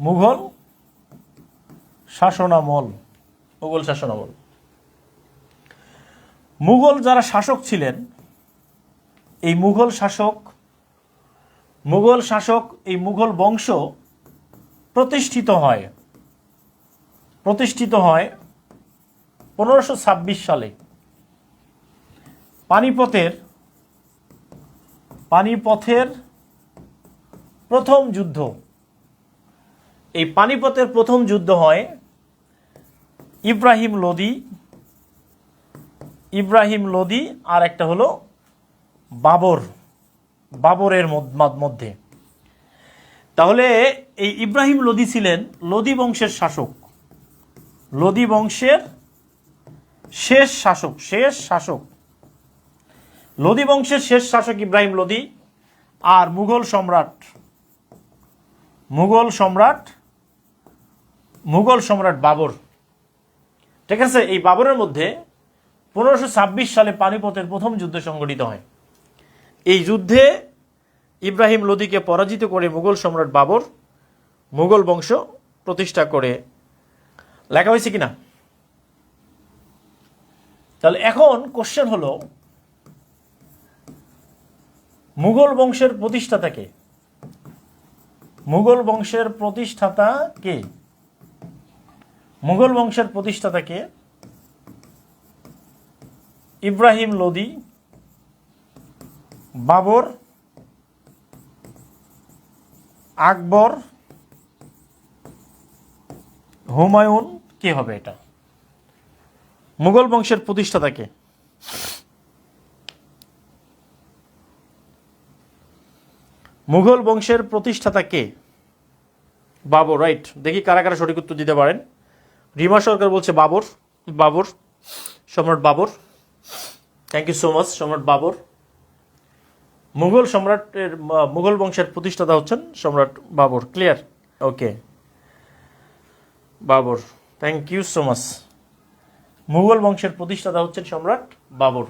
মুঘল শাসনামল। মুঘল শাসনামল। মুঘল যারা শাসক ছিলেন এই মুঘল শাসক মুঘল শাসক এই মুঘল বংশ প্রতিষ্ঠিত হয়। প্রতিষ্ঠিত হয় পনেরোশো ছাব্বিশ সালে। পানিপথের পানিপথের প্রথম যুদ্ধ। এই পানিপথের প্রথম যুদ্ধ হয় ইব্রাহিম লোদি ইব্রাহিম লোদি আর একটা হলো বাবর, বাবরের মধ্যে। তাহলে এই ইব্রাহিম লোদি ছিলেন লোদি বংশের শাসক। লোদি বংশের শেষ শাসক শেষ শাসক। লোদি বংশের শেষ শাসক ইব্রাহিম লোদি আর মুঘল সম্রাট মুঘল সম্রাট মুঘল সম্রাট বাবর। ঠিক আছে? এই বাবরের মধ্যে পনেরোশো ছাব্বিশ সালে পানিপথের প্রথম যুদ্ধ সংঘটিত হয়। এই যুদ্ধে ইব্রাহিম লোদিকে পরাজিত করে মুঘল সম্রাট বাবর মুঘল বংশ প্রতিষ্ঠা করে। লেখা হয়েছে কিনা? তাহলে এখন কোশ্চেন হলো, মুঘল বংশের প্রতিষ্ঠাতা কে? মুঘল বংশের প্রতিষ্ঠাতা কে? মুঘল বংশের প্রতিষ্ঠাতা কে ইব্রাহিম লোদি, বাবর, আকবর, হুমায়ুন, কে হবে এটা? মুঘল বংশের প্রতিষ্ঠাতা কে মুঘল বংশের প্রতিষ্ঠাতা কে? বাবর রাইট দেখি কারা কারা সঠিক উত্তর দিতে পারেন। রিমা সরকার বলছে বাবর বাবর, সম্রাট Babar. Thank you so much সম্রাট বাবর। মুঘল সম্রাটের মুঘল বংশের প্রতিষ্ঠাতা হচ্ছেন সম্রাট Babar. Clear okay Babar thank you so much Mughal বংশের প্রতিষ্ঠাতা হচ্ছেন সম্রাট বাবর।